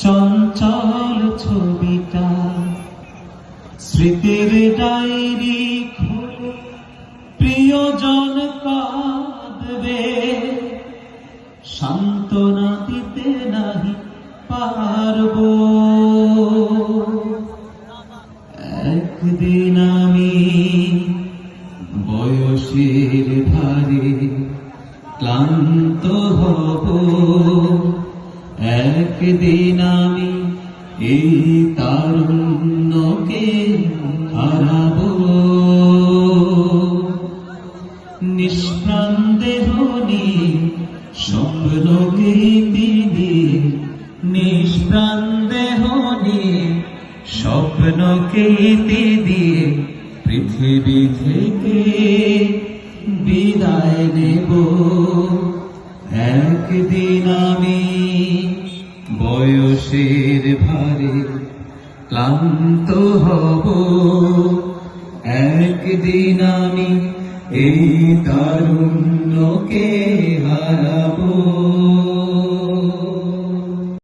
চঞ্চল ছবিটা। স্মৃতির ডায়েরি খুলে প্রিয়জন কাঁদবে। সান্ত্বনা দিতে নাহি পারব। একদিন আমি বয়সের ভারে ক্লান্ত হব। একদিন আমি এই তারুণ্যকে হারাবো। নিষ্প্রাণ দেহ নিয়ে স্বপ্নকে তিনি নিষ্প্রাণ দেহ নিয়ে স্বপ্নকে দিয়ে পৃথিবী থেকে বিদায় নেব। একদিন আমি বয়সের ভারে ক্লান্ত হব। একদিন আমি এই তারুণ্যকে হারাবো।